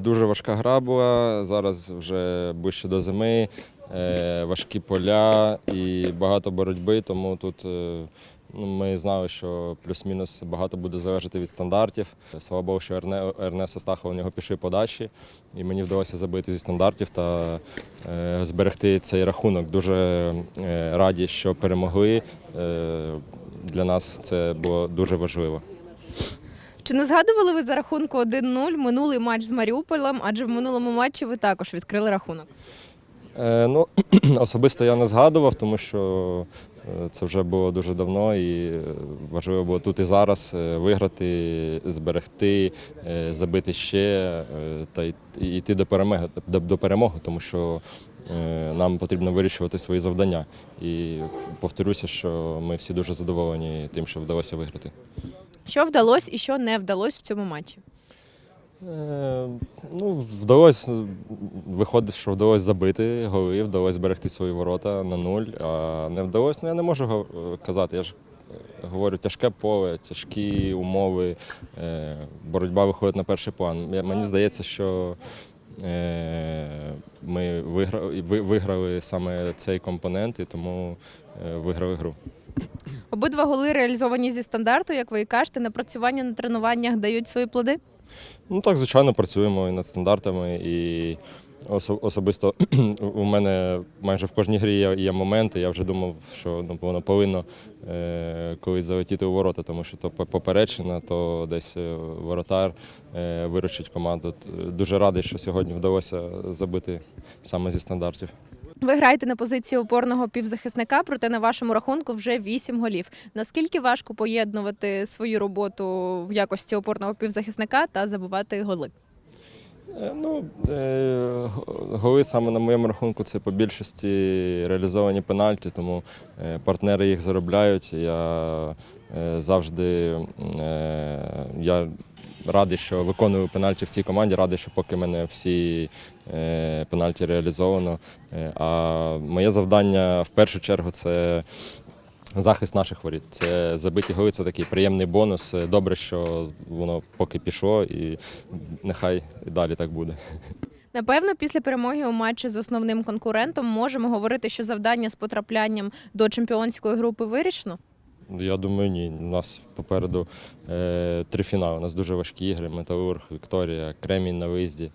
Дуже важка гра була. Зараз вже ближче до зими, е, важкі поля і багато боротьби, тому тут е, ну, ми знали, що плюс-мінус багато буде залежати від стандартів. Слава Богу, що Ерне, Астахов у нього пішли подачі, і мені вдалося забити зі стандартів та е, зберегти цей рахунок. Дуже раді, що перемогли. Для нас це було дуже важливо. Чи не згадували ви за рахунку 1-0 минулий матч з Маріуполем? Адже в минулому матчі ви також відкрили рахунок. Е, ну, особисто я не згадував, тому що е, це вже було дуже давно і е, важливо було тут і зараз е, виграти, зберегти, забити ще та йти до перемоги, до, перемоги, тому що нам потрібно вирішувати свої завдання. І повторюся, що ми всі дуже задоволені тим, що вдалося виграти. Що вдалося і що не вдалося в цьому матчі? Е, Ну, вдалося, виходить, що вдалося забити голи, вдалося зберегти свої ворота на нуль. А не вдалося, ну я не можу казати. Я ж е, говорю, тяжке поле, тяжкі умови, е, боротьба виходить на перший план. Мені здається, що е, ми виграли, виграли саме цей компонент і тому е, виграли гру. Обидва голи реалізовані зі стандарту, як ви і кажете, напрацювання на тренуваннях дають свої плоди. Ну так, звичайно, працюємо і над стандартами. І особисто у мене майже в кожній грі є, є моменти. Я вже думав, що ну, воно повинно е, колись залетіти у ворота, тому що то по- поперечина, то десь е, воротар е, виручить команду. Дуже радий, що сьогодні вдалося забити саме зі стандартів. Ви граєте на позиції опорного півзахисника, проте на вашому рахунку вже 8 голів. Наскільки важко поєднувати свою роботу в якості опорного півзахисника та забувати голи? Е, Ну, е, голи саме на моєму рахунку це по більшості реалізовані пенальті, тому е, партнери їх заробляють. Я завжди я радий, що виконую пенальті в цій команді, радий, що поки мене всі е, пенальті реалізовано. Е, А моє завдання в першу чергу це захист наших воріт. Це забиті голи, це такий приємний бонус. Е, Добре, що воно поки пішло, і нехай і далі так буде. Напевно, після перемоги у матчі з основним конкурентом можемо говорити, що завдання з потраплянням до чемпіонської групи вирішено. Я думаю, ні. У нас попереду е, три фінали. У нас дуже важкі ігри: Металург, Вікторія, Кремінь на виїзді.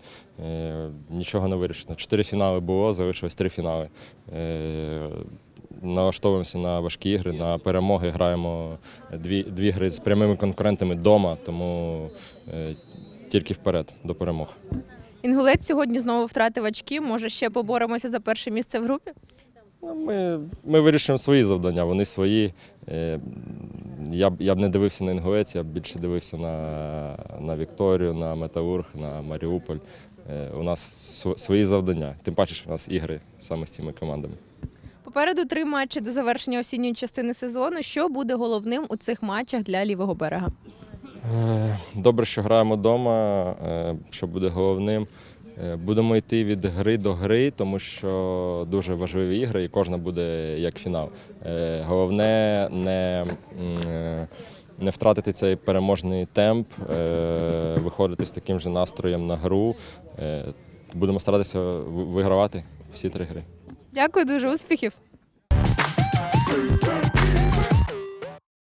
Е, нічого не вирішено. Чотири фінали було, залишилось три фінали. Е, налаштовуємося на важкі ігри, на перемоги. Граємо дві, дві гри з прямими конкурентами вдома, тому е, тільки вперед до перемог. Інгулець сьогодні знову втратив очки. Може, ще поборемося за перше місце в групі? Ну, Ми, ми вирішуємо свої завдання, вони свої. Е, Я б, я б не дивився на Інгулець, я б більше дивився на, на Вікторію, на Металург, на Маріуполь. Е, У нас свої завдання. Тим паче, що у нас ігри саме з цими командами. Попереду три матчі до завершення осінньої частини сезону. Що буде головним у цих матчах для лівого берега? Е, Добре, що граємо вдома, що буде головним. Е, Будемо йти від гри до гри, тому що дуже важливі ігри, і кожна буде як фінал. Е, Головне не, е, не втратити цей переможний темп, виходити з таким же настроєм на гру. Будемо старатися вигравати всі три гри. Дякую, дуже успіхів.